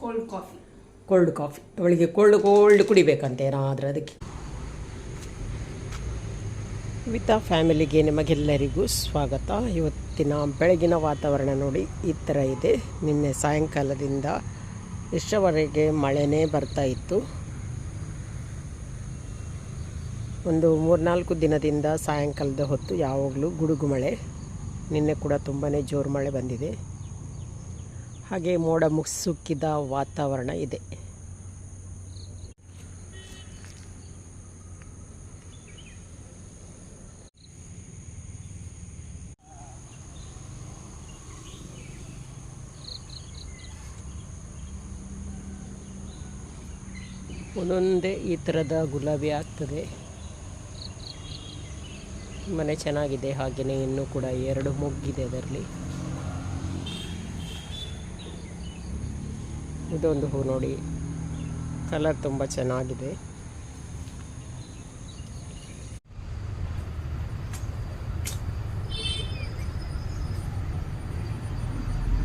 Cold coffee cold coffee ಅವಳಿಗೆ cold cold ಕುಡಿಬೇಕಂತ ಏನಾದರೂ ಅದಕ್ಕೆ. ವಿತಾ ಫ್ಯಾಮಿಲಿಗೆ ನಿಮಗೆಲ್ಲರಿಗೂ ಸ್ವಾಗತ. ಇವತ್ತಿನ ಬೆಳಗಿನ ವಾತಾವರಣ ನೋಡಿ ಈ ಥರ ಇದೆ. ನಿನ್ನೆ ಸಾಯಂಕಾಲದಿಂದ ಇಷ್ಟವರೆಗೆ ಮಳೆನೇ ಬರ್ತಾ ಇತ್ತು. ಒಂದು ಮೂರ್ನಾಲ್ಕು ದಿನದಿಂದ ಸಾಯಂಕಾಲದ ಹೊತ್ತು ಯಾವಾಗಲೂ ಗುಡುಗು ಮಳೆ. ನಿನ್ನೆ ಕೂಡ ತುಂಬಾ ಜೋರು ಮಳೆ ಬಂದಿದೆ. ಹಾಗೆ ಮೋಡ ಮುಸುಕಿದ ವಾತಾವರಣ ಇದೆ. ಒಂದೊಂದೇ ಈ ಥರದ ಗುಲಾಬಿ ಆಗ್ತದೆ. ಮನೆ ಚೆನ್ನಾಗಿದೆ, ಹಾಗೆಯೇ ಇನ್ನೂ ಕೂಡ ಎರಡು ಮುಗ್ಗಿದೆ ಅದರಲ್ಲಿ. ಇದೊಂದು ಹೂ ನೋಡಿ. ಕಲರ್ ತುಂಬ ಚೆನ್ನಾಗಿದೆ.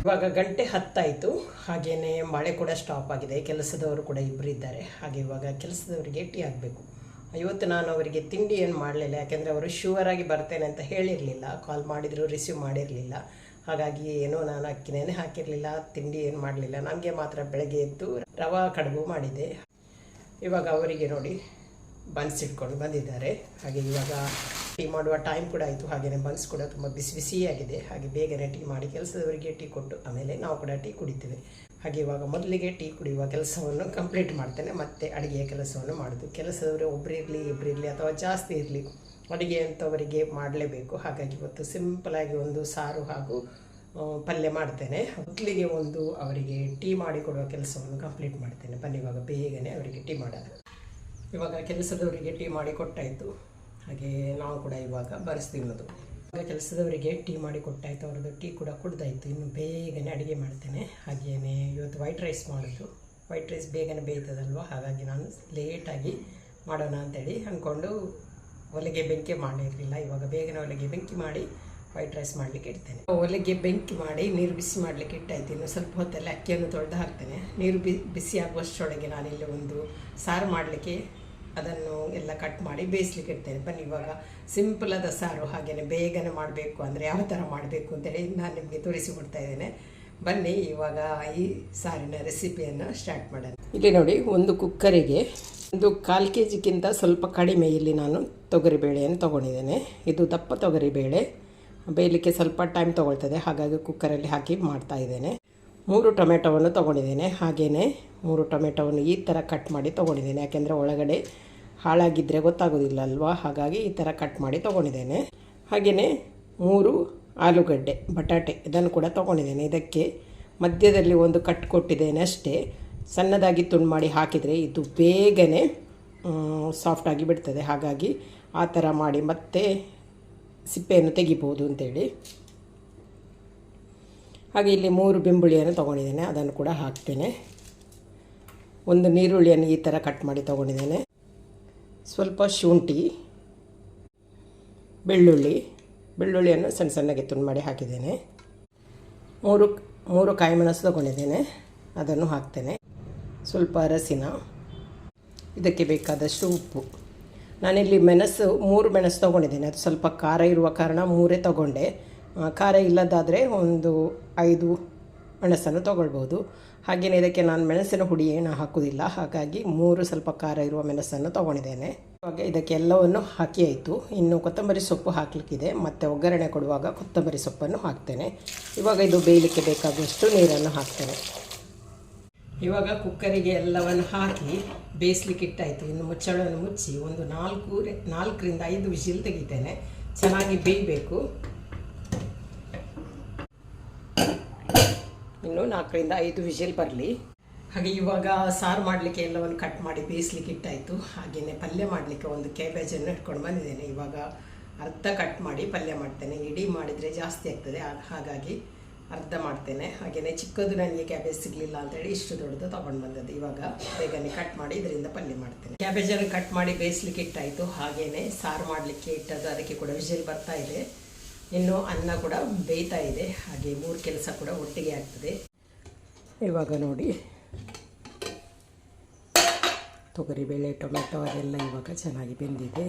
ಇವಾಗ ಗಂಟೆ ಹತ್ತಾಯಿತು. ಹಾಗೆಯೇ ಮಳೆ ಕೂಡ ಸ್ಟಾಪ್ ಆಗಿದೆ. ಕೆಲಸದವರು ಕೂಡ ಇಬ್ಬರು ಇದ್ದಾರೆ. ಹಾಗೆ ಇವಾಗ ಕೆಲಸದವರಿಗೆ ಟೀ ಆಗಬೇಕು ಇವತ್ತು ನಾನು ಅವರಿಗೆ ತಿಂಡಿ ಏನು ಮಾಡಲಿಲ್ಲ. ಯಾಕೆಂದರೆ ಅವರು ಶುವರಾಗಿ ಬರ್ತೇನೆ ಅಂತ ಹೇಳಿರಲಿಲ್ಲ. ಕಾಲ್ ಮಾಡಿದರೂ ರಿಸೀವ್ ಮಾಡಿರಲಿಲ್ಲ. ಹಾಗಾಗಿ ಏನೋ ನಾನು ಅಕ್ಕಿನೇನೆ ಹಾಕಿರಲಿಲ್ಲ, ತಿಂಡಿ ಏನು ಮಾಡಲಿಲ್ಲ. ನನಗೆ ಮಾತ್ರ ಬೆಳಗ್ಗೆ ಎದ್ದು ರವಾ ಕಡುಬು ಮಾಡಿದೆ. ಇವಾಗ ಅವರಿಗೆ ನೋಡಿ ಬನ್ಸ್ ಇಟ್ಕೊಂಡು ಬಂದಿದ್ದಾರೆ. ಹಾಗೆ ಇವಾಗ ಟೀ ಮಾಡುವ ಟೈಮ್ ಕೂಡ ಆಯಿತು. ಹಾಗೆಯೇ ಬನ್ಸ್ ಕೂಡ ತುಂಬ ಬಿಸಿ ಬಿಸಿಯಾಗಿದೆ. ಹಾಗೆ ಬೇಗನೆ ಟೀ ಮಾಡಿ ಕೆಲಸದವರಿಗೆ ಟೀ ಕೊಟ್ಟು ಆಮೇಲೆ ನಾವು ಕೂಡ ಟೀ ಕುಡಿತೇವೆ. ಹಾಗೆ ಇವಾಗ ಮೊದಲಿಗೆ ಟೀ ಕುಡಿಯುವ ಕೆಲಸವನ್ನು ಕಂಪ್ಲೀಟ್ ಮಾಡ್ತೇನೆ. ಮತ್ತೆ ಅಡುಗೆಯ ಕೆಲಸವನ್ನು ಮಾಡೋದು. ಕೆಲಸದವರು ಒಬ್ಬರಿರಲಿ ಇಬ್ಬರಿರಲಿ ಅಥವಾ ಜಾಸ್ತಿ ಇರಲಿ. ಅಡುಗೆ ಅಂಥವರಿಗೆ ಮಾಡಲೇಬೇಕು. ಹಾಗಾಗಿ ಇವತ್ತು ಸಿಂಪಲಾಗಿ ಒಂದು ಸಾರು ಹಾಗೂ ಪಲ್ಯ ಮಾಡ್ತೇನೆ. ಮೊದಲಿಗೆ ಒಂದು ಅವರಿಗೆ ಟೀ ಮಾಡಿಕೊಡುವ ಕೆಲಸವನ್ನು ಕಂಪ್ಲೀಟ್ ಮಾಡ್ತೇನೆ. ಬನ್ನಿ, ಇವಾಗ ಬೇಗನೆ ಅವರಿಗೆ ಟೀ ಮಾಡೋದು ಇವಾಗ ಕೆಲಸದವರಿಗೆ ಟೀ ಮಾಡಿ ಕೊಟ್ಟಾಯಿತು. ಹಾಗೆ ನಾವು ಕೂಡ ಇವಾಗ ಬರೆಸ್ತಿನ್ನೋದು ಇವಾಗ ಕೆಲಸದವರಿಗೆ ಟೀ ಮಾಡಿ ಕೊಟ್ಟಾಯಿತು. ಅವ್ರದ್ದು ಟೀ ಕೂಡ ಕುಡ್ದಾಯಿತು. ಇನ್ನು ಬೇಗನೆ ಅಡುಗೆ ಮಾಡ್ತೇನೆ. ಹಾಗೆಯೇ ಇವತ್ತು ವೈಟ್ ರೈಸ್ ಮಾಡೋದು ವೈಟ್ ರೈಸ್ ಬೇಗನೆ ಬೇಯ್ತದಲ್ವ? ಹಾಗಾಗಿ ನಾನು ಲೇಟಾಗಿ ಮಾಡೋಣ ಅಂತೇಳಿ ಅಂದ್ಕೊಂಡು ಒಲೆಗೆ ಬೆಂಕಿ ಮಾಡಿರಲಿಲ್ಲ. ಇವಾಗ ಬೇಗನೆ ಒಲೆಗೆ ಬೆಂಕಿ ಮಾಡಿ ವೈಟ್ ರೈಸ್ ಮಾಡಲಿಕ್ಕೆ ಇಡ್ತೇನೆ. ಒಲೆಗೆ ಬೆಂಕಿ ಮಾಡಿ ನೀರು ಬಿಸಿ ಮಾಡಲಿಕ್ಕೆ ಇಟ್ಟಾಯ್ತು. ಇನ್ನು ಸ್ವಲ್ಪ ಹೊತ್ತಲ್ಲಿ ಅಕ್ಕಿಯನ್ನು ತೊಳೆದು ಹಾಕ್ತೇನೆ. ನೀರು ಬಿ, ಬಿಸಿ ಆಗುವಷ್ಟರೊಳಗೆ ನಾನಿಲ್ಲಿ ಒಂದು ಸಾರು ಮಾಡಲಿಕ್ಕೆ ಅದನ್ನು ಎಲ್ಲ ಕಟ್ ಮಾಡಿ ಬೇಯಿಸ್ಲಿಕ್ಕೆ ಇಡ್ತೇನೆ. ಬನ್ನಿ, ಇವಾಗ ಸಿಂಪಲ್ ಆದ ಸಾರು ಹಾಗೆಯೇ ಬೇಗನೆ ಮಾಡಬೇಕು ಅಂದರೆ ಯಾವ ಥರ ಮಾಡಬೇಕು ಅಂತೇಳಿ ನಾನು ನಿಮಗೆ ತೋರಿಸಿಕೊಡ್ತಾ ಇದ್ದೇನೆ. ಬನ್ನಿ, ಇವಾಗ ಈ ಸಾರಿನ ರೆಸಿಪಿಯನ್ನು ಸ್ಟಾರ್ಟ್ ಮಾಡೋಣ. ಇಲ್ಲಿ ನೋಡಿ, ಒಂದು ಕುಕ್ಕರಿಗೆ ಒಂದು ಕಾಲು ಕೆ ಜಿಗಿಂತ ಸ್ವಲ್ಪ ಕಡಿಮೆ ಇಲ್ಲಿ ನಾನು ತೊಗರಿಬೇಳೆಯನ್ನು ತೊಗೊಂಡಿದ್ದೇನೆ. ಇದು ದಪ್ಪ ತೊಗರಿಬೇಳೆ ಬೇಯಲಿಕ್ಕೆ ಸ್ವಲ್ಪ ಟೈಮ್ ತೊಗೊಳ್ತದೆ. ಹಾಗಾಗಿ ಕುಕ್ಕರಲ್ಲಿ ಹಾಕಿ ಮಾಡ್ತಾ ಇದ್ದೇನೆ. ಮೂರು ಟೊಮೆಟೊವನ್ನು ತೊಗೊಂಡಿದ್ದೇನೆ. ಹಾಗೆಯೇ ಮೂರು ಟೊಮೆಟೊವನ್ನು ಈ ಥರ ಕಟ್ ಮಾಡಿ ತೊಗೊಂಡಿದ್ದೇನೆ. ಯಾಕೆಂದರೆ ಒಳಗಡೆ ಹಾಳಾಗಿದ್ದರೆ ಗೊತ್ತಾಗೋದಿಲ್ಲ ಅಲ್ವಾ? ಹಾಗಾಗಿ ಈ ಥರ ಕಟ್ ಮಾಡಿ ತೊಗೊಂಡಿದ್ದೇನೆ. ಹಾಗೆಯೇ ಮೂರು ಆಲೂಗಡ್ಡೆ, ಬಟಾಟೆ ಇದನ್ನು ಕೂಡ ತೊಗೊಂಡಿದ್ದೇನೆ. ಇದಕ್ಕೆ ಮಧ್ಯದಲ್ಲಿ ಒಂದು ಕಟ್ ಕೊಟ್ಟಿದ್ದೇನೆ ಅಷ್ಟೇ. ಸಣ್ಣದಾಗಿ ತುಂಡು ಮಾಡಿ ಹಾಕಿದರೆ ಇದು ಬೇಗನೆ ಸಾಫ್ಟಾಗಿ ಬಿಡ್ತದೆ. ಹಾಗಾಗಿ ಆ ಥರ ಮಾಡಿ ಮತ್ತೆ ಸಿಪ್ಪೆಯನ್ನು ತೆಗಿಬೋದು ಅಂತೇಳಿ. ಹಾಗೆ ಇಲ್ಲಿ ಮೂರು ಬೆಂಬುಳಿಯನ್ನು ತೊಗೊಂಡಿದ್ದೇನೆ. ಅದನ್ನು ಕೂಡ ಹಾಕ್ತೇನೆ. ಒಂದು ನೀರುಳ್ಳಿಯನ್ನು ಈ ಥರ ಕಟ್ ಮಾಡಿ ತೊಗೊಂಡಿದ್ದೇನೆ. ಸ್ವಲ್ಪ ಶುಂಠಿ, ಬೆಳ್ಳುಳ್ಳಿ, ಬೆಳ್ಳುಳ್ಳಿಯನ್ನು ಸಣ್ಣ ಸಣ್ಣಗೆ ತುಂಡು ಮಾಡಿ ಹಾಕಿದ್ದೇನೆ. ಮೂರು ಮೂರು ಕಾಯಿ ಮೆಣಸು ತೊಗೊಂಡಿದ್ದೇನೆ. ಅದನ್ನು ಹಾಕ್ತೇನೆ. ಸ್ವಲ್ಪ ಅರಸಿನ. ಇದಕ್ಕೆ ಬೇಕಾದಷ್ಟು ಉಪ್ಪು. ನಾನಿಲ್ಲಿ ಮೆಣಸು, ಮೂರು ಮೆಣಸು ತೊಗೊಂಡಿದ್ದೇನೆ. ಅದು ಸ್ವಲ್ಪ ಖಾರ ಇರುವ ಕಾರಣ ಮೂರೇ ತೊಗೊಂಡೆ. ಖಾರ ಇಲ್ಲದಾದರೆ ಒಂದು ಐದು ಮೆಣಸನ್ನು ತೊಗೊಳ್ಬೋದು. ಹಾಗೆಯೇ ಇದಕ್ಕೆ ನಾನು ಮೆಣಸಿನ ಹುಡಿ ಏನು ಹಾಕೋದಿಲ್ಲ ಹಾಗಾಗಿ ಮೂರು ಸ್ವಲ್ಪ ಖಾರ ಇರುವ ಮೆಣಸನ್ನು ತೊಗೊಂಡಿದ್ದೇನೆ. ಇವಾಗ ಇದಕ್ಕೆ ಎಲ್ಲವನ್ನು ಹಾಕಿ ಆಯಿತು. ಇನ್ನು ಕೊತ್ತಂಬರಿ ಸೊಪ್ಪು ಹಾಕಲಿಕ್ಕಿದೆ. ಮತ್ತು ಒಗ್ಗರಣೆ ಕೊಡುವಾಗ ಕೊತ್ತಂಬರಿ ಸೊಪ್ಪನ್ನು ಹಾಕ್ತೇನೆ. ಇವಾಗ ಇದು ಬೇಯಲಿಕ್ಕೆ ಬೇಕಾದಷ್ಟು ನೀರನ್ನು ಹಾಕ್ತೇನೆ. ಇವಾಗ ಕುಕ್ಕರಿಗೆ ಎಲ್ಲವನ್ನು ಹಾಕಿ ಬೇಯಿಸ್ಲಿಕ್ಕೆ ಇಟ್ಟಾಯಿತು. ಇನ್ನು ಮುಚ್ಚಳವನ್ನು ಮುಚ್ಚಿ ಒಂದು ನಾಲ್ಕು ನಾಲ್ಕರಿಂದ ಐದು ವಿಷಿಲ್ ತೆಗಿತೇನೆ. ಚೆನ್ನಾಗಿ ಬೇಯಬೇಕು. ಇನ್ನು ನಾಲ್ಕರಿಂದ ಐದು ವಿಷಿಲ್ ಬರಲಿ. ಹಾಗೆ ಇವಾಗ ಸಾರು ಮಾಡಲಿಕ್ಕೆ ಎಲ್ಲವನ್ನು ಕಟ್ ಮಾಡಿ ಬೇಯಿಸ್ಲಿಕ್ಕೆ ಇಟ್ಟಾಯಿತು. ಹಾಗೆಯೇ ಪಲ್ಯ ಮಾಡಲಿಕ್ಕೆ ಒಂದು ಕ್ಯಾಬೇಜನ್ನು ಇಟ್ಕೊಂಡು ಬಂದಿದ್ದೇನೆ. ಇವಾಗ ಅರ್ಧ ಕಟ್ ಮಾಡಿ ಪಲ್ಯ ಮಾಡ್ತೇನೆ. ಇಡೀ ಮಾಡಿದರೆ ಜಾಸ್ತಿ ಆಗ್ತದೆ. ಹಾಗಾಗಿ ಅರ್ಧ ಮಾಡ್ತೇನೆ. ಹಾಗೆಯೇ ಚಿಕ್ಕದು ನನಗೆ ಕ್ಯಾಬೇಜ್ ಸಿಗಲಿಲ್ಲ ಅಂತೇಳಿ ಇಷ್ಟು ದೊಡ್ಡದು ತೊಗೊಂಡು ಬಂದದ್ದು. ಇವಾಗ ಬೇಗನೆ ಕಟ್ ಮಾಡಿ ಇದರಿಂದ ಪಲ್ಯ ಮಾಡ್ತೇನೆ. ಕ್ಯಾಬೇಜನ್ನು ಕಟ್ ಮಾಡಿ ಬೇಯಿಸ್ಲಿಕ್ಕೆ ಇಟ್ಟಾಯಿತು. ಹಾಗೆಯೇ ಸಾರು ಮಾಡಲಿಕ್ಕೆ ಇಟ್ಟದ್ದು ಅದಕ್ಕೆ ಕೂಡ ವಿಜಿಲ್ ಬರ್ತಾ ಇದೆ. ಇನ್ನು ಅನ್ನ ಕೂಡ ಬೇಯ್ತಾ ಇದೆ. ಹಾಗೆ ಮೂರು ಕೆಲಸ ಕೂಡ ಒಟ್ಟಿಗೆ ಆಗ್ತದೆ. ಇವಾಗ ನೋಡಿ ತೊಗರಿಬೇಳೆ, ಟೊಮೆಟೊ ಅದೆಲ್ಲ ಇವಾಗ ಚೆನ್ನಾಗಿ ಬೆಂದಿದೆ.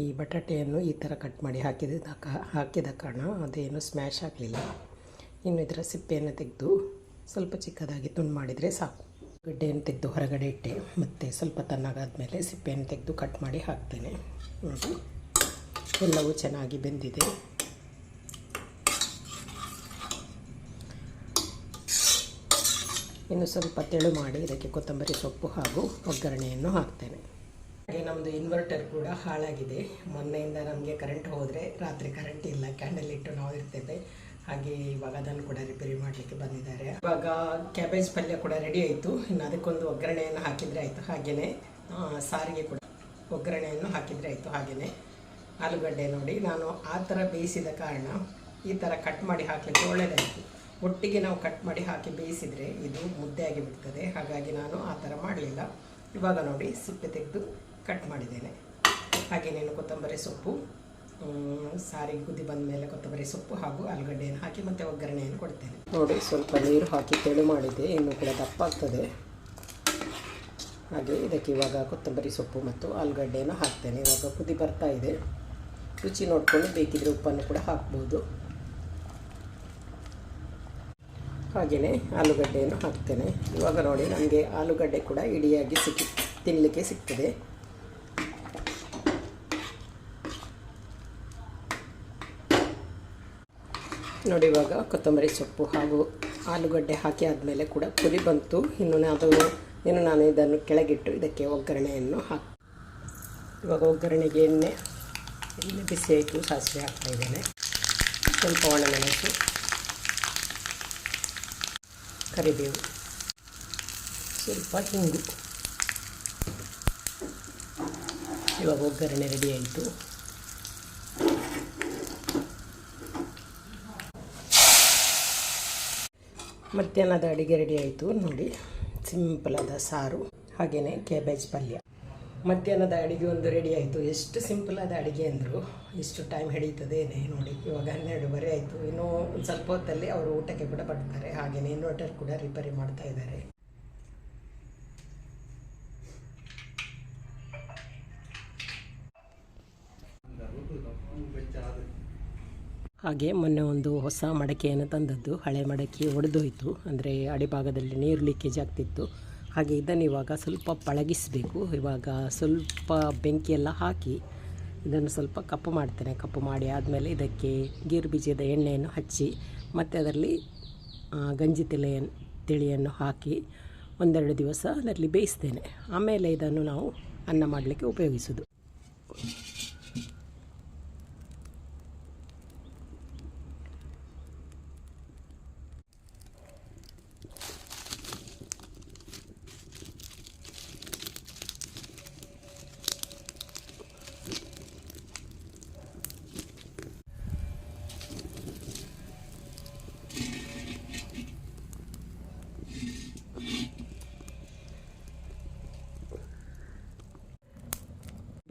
ಈ ಬಟಾಟೆಯನ್ನು ಈ ಥರ ಕಟ್ ಮಾಡಿ ಹಾಕಿದ ಹಾಕಿದ ಕಾರಣ ಅದೇನು ಸ್ಮ್ಯಾಶ್ ಆಗಲಿಲ್ಲ. ಇನ್ನು ಇದರ ಸಿಪ್ಪೆಯನ್ನು ತೆಗೆದು ಸ್ವಲ್ಪ ಚಿಕ್ಕದಾಗಿ ತುಂಡು ಮಾಡಿದರೆ ಸಾಕು. ಗಡ್ಡೆಯನ್ನು ತೆಗೆದು ಹೊರಗಡೆ ಇಟ್ಟೆ. ಮತ್ತು ಸ್ವಲ್ಪ ತಣ್ಣಗಾದ್ಮೇಲೆ ಸಿಪ್ಪೆಯನ್ನು ತೆಗೆದು ಕಟ್ ಮಾಡಿ ಹಾಕ್ತೇನೆ. ನೋಡಿ, ಎಲ್ಲವೂ ಚೆನ್ನಾಗಿ ಬೆಂದಿದೆ. ಇನ್ನು ಸ್ವಲ್ಪ ತೆಳು ಮಾಡಿ, ಇದಕ್ಕೆ ಕೊತ್ತಂಬರಿ ಸೊಪ್ಪು ಹಾಗೂ ಒಗ್ಗರಣೆಯನ್ನು ಹಾಕ್ತೇನೆ. ಹಾಗೆ ನಮ್ಮದು ಇನ್ವರ್ಟರ್ ಕೂಡ ಹಾಳಾಗಿದೆ. ಮೊನ್ನೆಯಿಂದ ನಮಗೆ ಕರೆಂಟ್ ಹೋದರೆ ರಾತ್ರಿ ಕರೆಂಟ್ ಇಲ್ಲ ಕ್ಯಾಂಡಲ್ ಇಟ್ಟು ನಾವು ಇರ್ತೇವೆ. ಹಾಗೆ ಇವಾಗ ಅದನ್ನು ಕೂಡ ರಿಪೇರಿ ಮಾಡಲಿಕ್ಕೆ ಬಂದಿದ್ದಾರೆ. ಇವಾಗ ಕ್ಯಾಬೇಜ್ ಪಲ್ಯ ಕೂಡ ರೆಡಿ ಆಯಿತು. ಇನ್ನು ಅದಕ್ಕೊಂದು ಒಗ್ಗರಣೆಯನ್ನು ಹಾಕಿದರೆ ಆಯಿತು. ಹಾಗೆಯೇ ಸಾರಿಗೆ ಕೂಡ ಒಗ್ಗರಣೆಯನ್ನು ಹಾಕಿದರೆ ಆಯಿತು. ಹಾಗೆಯೇ ಆಲೂಗಡ್ಡೆ ನೋಡಿ. ನಾನು ಆ ಥರ ಬೇಯಿಸಿದ ಕಾರಣ ಈ ಥರ ಕಟ್ ಮಾಡಿ ಹಾಕಲಿಕ್ಕೆ ಒಳ್ಳೆಯದಾಯಿತು ಒಟ್ಟಿಗೆ ನಾವು ಕಟ್ ಮಾಡಿ ಹಾಕಿ ಬೇಯಿಸಿದರೆ ಇದು ಮುದ್ದೆ ಆಗಿಬಿಡ್ತದೆ. ಹಾಗಾಗಿ ನಾನು ಆ ಥರ ಮಾಡಲಿಲ್ಲ. ಇವಾಗ ನೋಡಿ, ಸಿಪ್ಪೆ ತೆಗೆದು ಕಟ್ ಮಾಡಿದ್ದೇನೆ. ಹಾಗೇನೇನು ಕೊತ್ತಂಬರಿ ಸೊಪ್ಪು ಸಾರಿಗೆ ಕುದಿ ಬಂದ ಮೇಲೆ ಕೊತ್ತಂಬರಿ ಸೊಪ್ಪು ಹಾಗೂ ಆಲೂಗಡ್ಡೆಯನ್ನು ಹಾಕಿ ಮತ್ತೆ ಒಗ್ಗರಣೆಯನ್ನು ಕೊಡ್ತೇನೆ. ನೋಡಿ, ಸ್ವಲ್ಪ ನೀರು ಹಾಕಿ ತೆಳು ಮಾಡಿದೆ. ಇನ್ನು ಕೂಡ ದಪ್ಪ ಆಗ್ತದೆ. ಹಾಗೆ ಇದಕ್ಕೆ ಇವಾಗ ಕೊತ್ತಂಬರಿ ಸೊಪ್ಪು ಮತ್ತು ಆಲೂಗಡ್ಡೆಯನ್ನು ಹಾಕ್ತೇನೆ. ಇವಾಗ ಕುದಿ ಬರ್ತಾ ಇದೆ. ರುಚಿ ನೋಡಿಕೊಂಡು ಬೇಕಿದ್ರೆ ಉಪ್ಪನ್ನು ಕೂಡ ಹಾಕ್ಬೋದು. ಹಾಗೆಯೇ ಆಲೂಗಡ್ಡೆಯನ್ನು ಹಾಕ್ತೇನೆ. ಇವಾಗ ನೋಡಿ ನನಗೆ ಆಲೂಗಡ್ಡೆ ಕೂಡ ಇಡಿಯಾಗಿ ಸಿಕ್ಕಿ ತಿನ್ನಲಿಕ್ಕೆ ಸಿಗ್ತದೆ. ನೋಡಿ ಇವಾಗ ಕೊತ್ತಂಬರಿ ಸೊಪ್ಪು ಹಾಗೂ ಆಲೂಗಡ್ಡೆ ಹಾಕಿ ಆದಮೇಲೆ ಕೂಡ ಪುರಿ ಬಂತು. ಇನ್ನು ಅದು ಇನ್ನು ನಾನು ಇದನ್ನು ಕೆಳಗಿಟ್ಟು ಇದಕ್ಕೆ ಒಗ್ಗರಣೆಯನ್ನು ಹಾಕಿ ಇವಾಗ ಒಗ್ಗರಣೆಗೆ ಎಣ್ಣೆ ಎಣ್ಣೆ ಬಿಸಿ ಆಯಿತು, ಸಾಸಿವೆ ಹಾಕ್ತಾ ಇದ್ದೇನೆ. ಸ್ವಲ್ಪ ಒಣಮೆಣಸು, ಕರಿಬೇವು, ಸ್ವಲ್ಪ ಹಿಂಗು. ಇವಾಗ ಒಗ್ಗರಣೆ ರೆಡಿ ಆಯಿತು. ಮಧ್ಯಾಹ್ನದ ಅಡಿಗೆ ರೆಡಿ ಆಯಿತು. ನೋಡಿ ಸಿಂಪಲಾದ ಸಾರು ಹಾಗೆಯೇ ಕ್ಯಾಬೇಜ್ ಪಲ್ಯ. ಮಧ್ಯಾಹ್ನದ ಅಡಿಗೆ ಒಂದು ರೆಡಿ ಆಯಿತು. ಎಷ್ಟು ಸಿಂಪಲಾದ ಅಡುಗೆ ಅಂದರು, ಎಷ್ಟು ಟೈಮ್ ಹಿಡಿತದೇನೆ ನೋಡಿ. ಇವಾಗ ಹನ್ನೆರಡುವರೆ ಆಯಿತು. ಇನ್ನೂ ಸ್ವಲ್ಪ ಹೊತ್ತಲ್ಲಿ ಅವರು ಊಟಕ್ಕೆ ಕೂಡ ಬರ್ತಾರೆ ಹಾಗೆಯೇ ಇನ್ವರ್ಟರ್ ಕೂಡ ರಿಪೇರಿ ಮಾಡ್ತಾ ಇದ್ದಾರೆ. ಹಾಗೆ ಮೊನ್ನೆ ಒಂದು ಹೊಸ ಮಡಕೆಯನ್ನು ತಂದದ್ದು, ಹಳೆ ಮಡಕೆ ಒಡೆದೋಯ್ತು. ಅಂದರೆ ಅಡಿಭಾಗದಲ್ಲಿ ನೀರು ಲೀಕೇಜ್ ಆಗ್ತಿತ್ತು. ಹಾಗೆ ಇದನ್ನು ಇವಾಗ ಸ್ವಲ್ಪ ಪಳಗಿಸಬೇಕು. ಇವಾಗ ಸ್ವಲ್ಪ ಬೆಂಕಿಯೆಲ್ಲ ಹಾಕಿ ಇದನ್ನು ಸ್ವಲ್ಪ ಕಪ್ಪು ಮಾಡ್ತೇನೆ. ಕಪ್ಪು ಮಾಡಿ ಆದಮೇಲೆ ಇದಕ್ಕೆ ಗೀರು ಬೀಜದ ಎಣ್ಣೆಯನ್ನು ಹಚ್ಚಿ, ಮತ್ತು ಅದರಲ್ಲಿ ಗಂಜಿ ತಿಳಿಯನ್ನು ತಿಳಿಯನ್ನು ಹಾಕಿ ಒಂದೆರಡು ದಿವಸ ಅದರಲ್ಲಿ ಬೇಯಿಸ್ತೇನೆ. ಆಮೇಲೆ ಇದನ್ನು ನಾವು ಅನ್ನ ಮಾಡಲಿಕ್ಕೆ ಉಪಯೋಗಿಸೋದು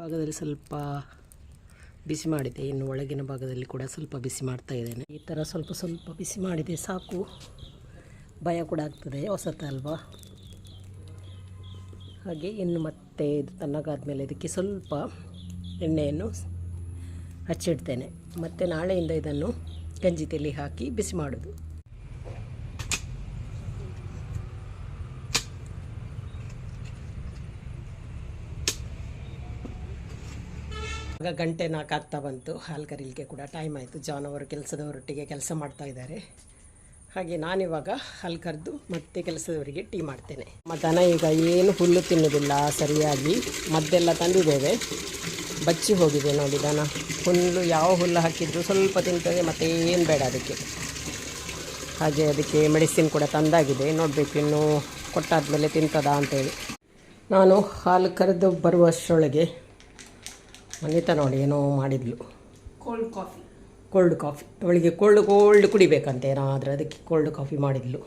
ಭಾಗದಲ್ಲಿ ಸ್ವಲ್ಪ ಬಿಸಿ ಮಾಡಿದೆ. ಇನ್ನು ಒಳಗಿನ ಭಾಗದಲ್ಲಿ ಕೂಡ ಸ್ವಲ್ಪ ಬಿಸಿ ಮಾಡ್ತಾ ಇದ್ದೇನೆ. ಈ ಥರ ಸ್ವಲ್ಪ ಸ್ವಲ್ಪ ಬಿಸಿ ಮಾಡಿದೆ. ಸಾಕು. ಭಯ ಕೂಡ ಆಗ್ತದೆ. ಹೊಸತಲ್ವಾ ಹಾಗೆ ಇನ್ನು ಮತ್ತೆ ಇದು ತಣ್ಣಗಾದ್ಮೇಲೆ ಇದಕ್ಕೆ ಸ್ವಲ್ಪ ಎಣ್ಣೆಯನ್ನು ಹಚ್ಚಿಡ್ತೇನೆ. ಮತ್ತು ನಾಳೆಯಿಂದ ಇದನ್ನು ಗಂಜಿ ತೆಲಿ ಹಾಕಿ ಬಿಸಿ ಮಾಡೋದು. ಆಗ ಗಂಟೆ ನಾಲ್ಕು ಆಗ್ತಾ ಬಂತು. ಹಾಲು ಕರೀಲಿಕ್ಕೆ ಕೂಡ ಟೈಮ್ ಆಯಿತು. ಜಾನ್ ಅವರು ಕೆಲಸದವರೊಟ್ಟಿಗೆ ಕೆಲಸ ಮಾಡ್ತಾ ಇದ್ದಾರೆ. ಹಾಗೆ ನಾನಿವಾಗ ಹಾಲು ಕರೆದು ಮತ್ತೆ ಕೆಲಸದವರಿಗೆ ಟೀ ಮಾಡ್ತೇನೆ. ದನ ಈಗ ಏನು ಹುಲ್ಲು ತಿನ್ನೋದಿಲ್ಲ, ಸರಿಯಾಗಿ ಮದ್ದೆಲ್ಲ ತಂದಿದ್ದೇವೆ. ಬಚ್ಚಿ ಹೋಗಿದೆ ನೋಡಿ ದನ. ಹುಲ್ಲು ಯಾವ ಹುಲ್ಲು ಹಾಕಿದ್ರು ಸ್ವಲ್ಪ ತಿಂತದೆ, ಮತ್ತೆ ಏನು ಬೇಡ ಅದಕ್ಕೆ. ಹಾಗೆ ಅದಕ್ಕೆ ಮೆಡಿಸಿನ್ ಕೂಡ ತಂದಾಗಿದೆ. ನೋಡಬೇಕು ಇನ್ನು ಕೊಟ್ಟಾದ್ಮೇಲೆ ತಿಂತದಾ ಅಂತೇಳಿ. ನಾನು ಹಾಲು ಕರೆದು ಬರುವಷ್ಟರೊಳಗೆ ಅನಿತಾ ನೋಡಿ ಏನೋ ಮಾಡಿದ್ಲು. ಕೋಲ್ಡ್ ಕಾಫಿ ಕೋಲ್ಡ್ ಕಾಫಿ ಅವಳಿಗೆ ಕೋಲ್ಡ್ ಕೋಲ್ಡ್ ಕುಡಿಬೇಕಂತೆ ಏನಾದರೂ ಅದಕ್ಕೆ ಕೋಲ್ಡ್ ಕಾಫಿ ಮಾಡಿದ್ಲು.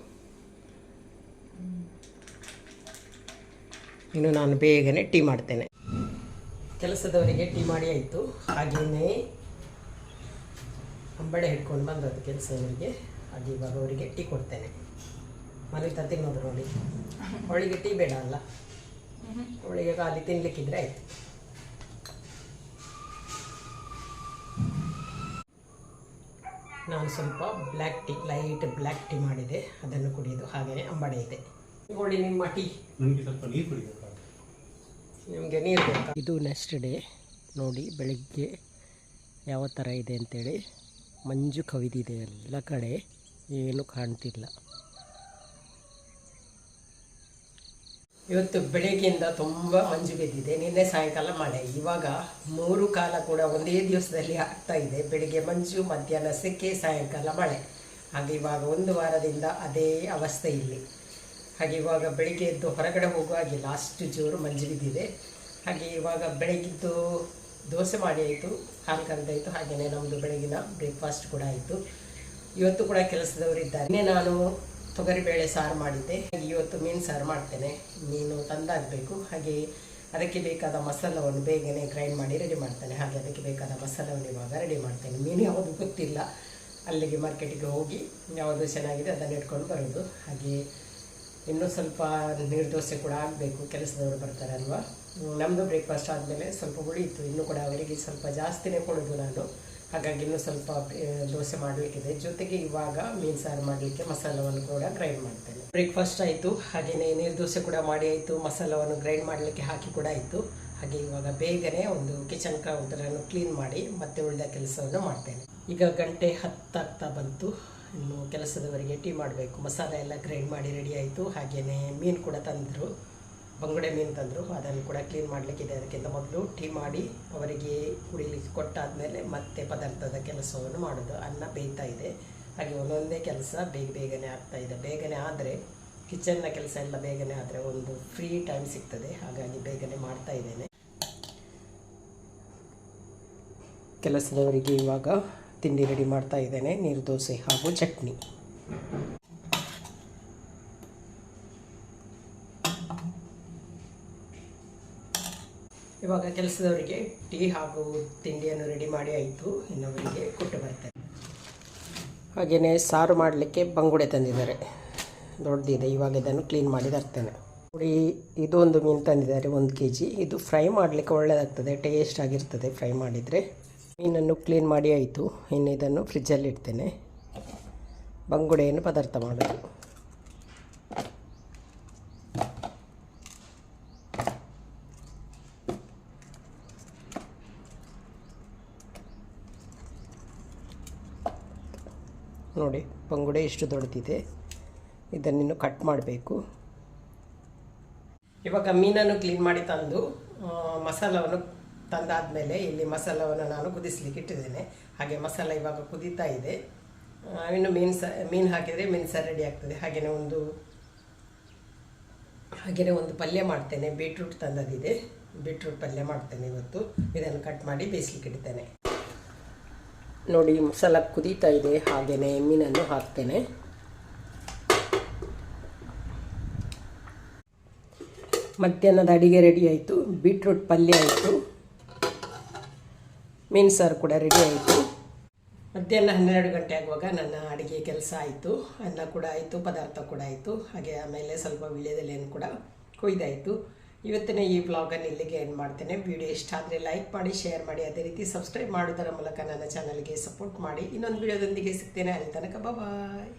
ಇನ್ನು ನಾನು ಬೇಗನೆ ಟೀ ಮಾಡ್ತೇನೆ. ಕೆಲಸದವರಿಗೆ ಟೀ ಮಾಡಿ ಆಯಿತು. ಹಾಗೆಯೇ ಅಂಬಳೆ ಹಿಡ್ಕೊಂಡು ಬಂದದ್ದು ಕೆಲಸದವರಿಗೆ ಹಾಗೆ ಇವಾಗ ಅವರಿಗೆ ಟೀ ಕೊಡ್ತೇನೆ. ಮಲಿತ ತಿನ್ನೋದು ನೋಡಿ. ಅವಳಿಗೆ ಟೀ ಬೇಡ ಅಲ್ಲ. ಅವಳಿಗೆ ಖಾಲಿ ತಿನ್ನಲಿಕ್ಕಿದ್ರೆ ಆಯ್ತು. ನಾನು ಸ್ವಲ್ಪ black tea light black tea ಮಾಡಿದೆ. ಅದನ್ನು ಕುಡಿಯೋದು. ಹಾಗೆಯೇ ಅಂಬಡೆ ಇದೆ. ನೋಡಿ ನಿಮ್ಮ ಟೀ. ನಿಮಗೆ ಸ್ವಲ್ಪ ನೀರು ಕುಡಿಬೇಕು. ನಿಮಗೆ ನೀರು ಬೇಕಾ? ಇದು ನೆಕ್ಸ್ಟ್ ಡೇ. ನೋಡಿ ಬೆಳಿಗ್ಗೆ ಯಾವ ಥರ ಇದೆ ಅಂತೇಳಿ. ಮಂಜು ಕವಿದಿದೆ ಎಲ್ಲ ಕಡೆ. ಏನು ಕಾಣ್ತಿಲ್ಲ. ಇವತ್ತು ಬೆಳಗ್ಗೆಯಿಂದ ತುಂಬ ಮಂಜು ಬಿದ್ದಿದೆ. ನಿನ್ನೆ ಸಾಯಂಕಾಲ ಮಳೆ. ಇವಾಗ ಮೂರು ಕಾಲ ಕೂಡ ಒಂದೇ ದಿವಸದಲ್ಲಿ ಆಗ್ತಾ ಇದೆ. ಬೆಳಿಗ್ಗೆ ಮಂಜು, ಮಧ್ಯಾಹ್ನ ಸೆಕೆ, ಸಾಯಂಕಾಲ ಮಳೆ. ಹಾಗೆ ಇವಾಗ ಒಂದು ವಾರದಿಂದ ಅದೇ ಅವಸ್ಥೆ ಇಲ್ಲಿ. ಹಾಗೆ ಇವಾಗ ಬೆಳಿಗ್ಗೆ ಎದ್ದು ಹೊರಗಡೆ ಹೋಗುವಾಗಿಲ್ಲ ಅಷ್ಟು ಜೋರು ಮಂಜು ಬಿದ್ದಿದೆ. ಹಾಗೆ ಇವಾಗ ಬೆಳಗಿದ್ದು ದೋಸೆ ಮಾಡಿ ಆಯಿತು, ಹಾಲು ಕರೆದಾಯಿತು ಹಾಗೆಯೇ ನಮ್ಮದು ಬೆಳಗಿನ ಬ್ರೇಕ್ಫಾಸ್ಟ್ ಕೂಡ ಆಯಿತು. ಇವತ್ತು ಕೂಡ ಕೆಲಸದವರಿದ್ದಾರೆ. ನಾನು ತೊಗರಿಬೇಳೆ ಸಾರು ಮಾಡಿದ್ದೆ. ಇವತ್ತು ಮೀನು ಸಾರು ಮಾಡ್ತೇನೆ. ಮೀನು ತಂದಾಗಬೇಕು. ಹಾಗೆ ಅದಕ್ಕೆ ಬೇಕಾದ ಮಸಾಲವನ್ನು ಬೇಗನೆ ಗ್ರೈಂಡ್ ಮಾಡಿ ರೆಡಿ ಮಾಡ್ತೇನೆ. ಹಾಗೆ ಅದಕ್ಕೆ ಬೇಕಾದ ಮಸಾಲವನ್ನು ಇವಾಗ ರೆಡಿ ಮಾಡ್ತೇನೆ. ಮೀನು ಯಾವುದು ಗೊತ್ತಿಲ್ಲ. ಅಲ್ಲಿಗೆ ಮಾರ್ಕೆಟಿಗೆ ಹೋಗಿ ಯಾವುದು ಚೆನ್ನಾಗಿದೆ ಅದನ್ನು ಇಟ್ಕೊಂಡು ಬರೋದು. ಹಾಗೆ ಇನ್ನೂ ಸ್ವಲ್ಪ ನೀರು ದೋಸೆ ಕೂಡ ಆಗಬೇಕು. ಕೆಲಸದವರು ಬರ್ತಾರಲ್ವ? ನಮ್ಮದು ಬ್ರೇಕ್ಫಾಸ್ಟ್ ಆದಮೇಲೆ ಸ್ವಲ್ಪ ಉಳಿಯಿತು ಇನ್ನೂ ಕೂಡ ಅವರಿಗೆ ಸ್ವಲ್ಪ ಜಾಸ್ತಿನೇ ಕೊಡೋದು ನಾನು. ಹಾಗಾಗಿ ಇನ್ನೂ ಸ್ವಲ್ಪ ದೋಸೆ ಮಾಡಲಿಕ್ಕಿದೆ. ಜೊತೆಗೆ ಇವಾಗ ಮೀನು ಸಾರು ಮಾಡಲಿಕ್ಕೆ ಮಸಾಲವನ್ನು ಕೂಡ ಗ್ರೈಂಡ್ ಮಾಡ್ತೇನೆ. ಬ್ರೇಕ್ಫಾಸ್ಟ್ ಆಯಿತು ಹಾಗೆಯೇ ನೀರು ದೋಸೆ ಕೂಡ ಮಾಡಿ ಆಯಿತು, ಮಸಾಲವನ್ನು ಗ್ರೈಂಡ್ ಮಾಡಲಿಕ್ಕೆ ಹಾಕಿ ಕೂಡ ಆಯಿತು. ಹಾಗೆ ಇವಾಗ ಬೇಗನೆ ಒಂದು ಕಿಚನ್ ಕೌಂಟರನ್ನು ಕ್ಲೀನ್ ಮಾಡಿ ಮತ್ತೆ ಉಳಿದ ಕೆಲಸವನ್ನು ಮಾಡ್ತೇನೆ. ಈಗ ಗಂಟೆ ಹತ್ತಾಗ್ತಾ ಬಂತು. ಇನ್ನು ಕೆಲಸದವರಿಗೆ ಟೀ ಮಾಡಬೇಕು. ಮಸಾಲೆ ಎಲ್ಲ ಗ್ರೈಂಡ್ ಮಾಡಿ ರೆಡಿ ಆಯಿತು. ಹಾಗೆಯೇ ಮೀನು ಕೂಡ ತಂದರು. ಬಂಗುಡೆ ಮೀನು ತಂದರು. ಅದನ್ನು ಕೂಡ ಕ್ಲೀನ್ ಮಾಡಲಿಕ್ಕಿದೆ. ಅದಕ್ಕಿಂತ ಮೊದಲು ಟೀ ಮಾಡಿ ಅವರಿಗೆ ಕುಡಿಲಿಕ್ಕೆ ಕೊಟ್ಟಾದಮೇಲೆ ಮತ್ತೆ ಪದಾರ್ಥದ ಕೆಲಸವನ್ನು ಮಾಡೋದು. ಅನ್ನ ಬೇಯ್ತಾ ಇದೆ. ಹಾಗೆ ಒಂದೊಂದೇ ಕೆಲಸ ಬೇಗ ಬೇಗನೆ ಆಗ್ತಾ ಇದೆ. ಬೇಗನೆ ಆದರೆ ಕಿಚನ್ನ ಕೆಲಸ ಎಲ್ಲ ಬೇಗನೆ ಆದರೆ ಒಂದು ಫ್ರೀ ಟೈಮ್ ಸಿಗ್ತದೆ. ಹಾಗಾಗಿ ಬೇಗನೆ ಮಾಡ್ತಾ ಇದ್ದೇನೆ. ಕೆಲಸದವರಿಗೆ ಇವಾಗ ತಿಂಡಿ ರೆಡಿ ಮಾಡ್ತಾ ಇದ್ದೇನೆ. ನೀರು, ದೋಸೆ ಹಾಗೂ ಚಟ್ನಿ. ಇವಾಗ ಕೆಲಸದವರಿಗೆ ಟೀ ಹಾಗೂ ತಿಂಡಿಯನ್ನು ರೆಡಿ ಮಾಡಿ ಆಯಿತು. ಇನ್ನೊಬ್ಬರಿಗೆ ಕೊಟ್ಟು ಬರ್ತೇನೆ. ಹಾಗೆಯೇ ಸಾರು ಮಾಡಲಿಕ್ಕೆ ಬಂಗುಡೆ ತಂದಿದ್ದಾರೆ. ದೊಡ್ಡದಿದೆ. ಇವಾಗ ಇದನ್ನು ಕ್ಲೀನ್ ಮಾಡಿ ತರ್ತೇನೆ. ನೋಡಿ ಇದು ಒಂದು ಮೀನು ತಂದಿದ್ದಾರೆ, ಒಂದು ಕೆ ಜಿ ಇದು ಫ್ರೈ ಮಾಡಲಿಕ್ಕೆ ಒಳ್ಳೆಯದಾಗ್ತದೆ ಟೇಸ್ಟ್ ಆಗಿರ್ತದೆ ಫ್ರೈ ಮಾಡಿದರೆ. ಮೀನನ್ನು ಕ್ಲೀನ್ ಮಾಡಿ ಆಯಿತು. ಇನ್ನು ಇದನ್ನು ಫ್ರಿಜ್ಜಲ್ಲಿ ಇಡ್ತೇನೆ. ಬಂಗುಡೆಯನ್ನು ಪದಾರ್ಥ ಮಾಡೋದು ನೋಡಿ ಬಂಗುಡೆ ಎಷ್ಟು ದೊಡ್ಡದಿದೆ. ಇದನ್ನು ಕಟ್ ಮಾಡಬೇಕು. ಇವಾಗ ಮೀನನ್ನು ಕ್ಲೀನ್ ಮಾಡಿ ತಂದು ಮಸಾಲವನ್ನು ತಂದಾದಮೇಲೆ ಇಲ್ಲಿ ಮಸಾಲವನ್ನು ನಾನು ಕುದಿಸ್ಲಿಕ್ಕೆ ಇಟ್ಟಿದ್ದೇನೆ. ಹಾಗೆ ಮಸಾಲ ಇವಾಗ ಕುದೀತಾ ಇದೆ. ಇನ್ನು ಮೀನು ಸ, ಮೀನು ಹಾಕಿದರೆ ಮೀನು ಸಹ ರೆಡಿ ಆಗ್ತದೆ. ಹಾಗೆಯೇ ಒಂದು ಹಾಗೆಯೇ ಒಂದು ಪಲ್ಯ ಮಾಡ್ತೇನೆ. ಬೀಟ್ರೂಟ್ ತಂದದಿದೆ ಬೀಟ್ರೂಟ್ ಪಲ್ಯ ಮಾಡ್ತೇನೆ ಇವತ್ತು. ಇದನ್ನು ಕಟ್ ಮಾಡಿ ಬೇಯಿಸ್ಲಿಕ್ಕೆ ಇಡ್ತೇನೆ. ನೋಡಿ, ಮಸಾಲ ಕುದೀತಾ ಇದೆ. ಹಾಗೆಯೇ ಮೀನನ್ನು ಹಾಕ್ತೇನೆ. ಮಧ್ಯಾಹ್ನದ ಅಡಿಗೆ ರೆಡಿ ಆಯಿತು. ಬೀಟ್ರೂಟ್ ಪಲ್ಯ ಆಯಿತು. ಮೀನು ಸಾರು ಕೂಡ ರೆಡಿ ಆಯಿತು. ಮಧ್ಯಾಹ್ನ ಹನ್ನೆರಡು ಗಂಟೆ ಆಗುವಾಗ ನನ್ನ ಅಡಿಗೆ ಕೆಲಸ ಆಯಿತು. ಅನ್ನ ಕೂಡ ಆಯಿತು, ಪದಾರ್ಥ ಕೂಡ ಆಯಿತು. ಹಾಗೆ ಆಮೇಲೆ ಸ್ವಲ್ಪ ವಿಳ್ಯದೆಲೆಯನ್ನು ಕೂಡ ಕೊಯ್ದಾಯಿತು. ಇವತ್ತಿನ ಈ ವ್ಲಾಗನ್ನು ಇಲ್ಲಿಗೆ ಎಂಡ್ ಮಾಡ್ತೇನೆ. ವಿಡಿಯೋ ಇಷ್ಟ ಆದರೆ ಲೈಕ್ ಮಾಡಿ ಶೇರ್ ಮಾಡಿ, ಅದೇ ರೀತಿ ಸಬ್ಸ್ಕ್ರೈಬ್ ಮಾಡೋದರ ಮೂಲಕ ನನ್ನ ಚಾನಲ್ಗೆ ಸಪೋರ್ಟ್ ಮಾಡಿ. ಇನ್ನೊಂದು ವಿಡಿಯೋದೊಂದಿಗೆ ಸಿಗ್ತೇನೆ. ಅಲ್ಲಿ ತನಕ ಬಾಯ್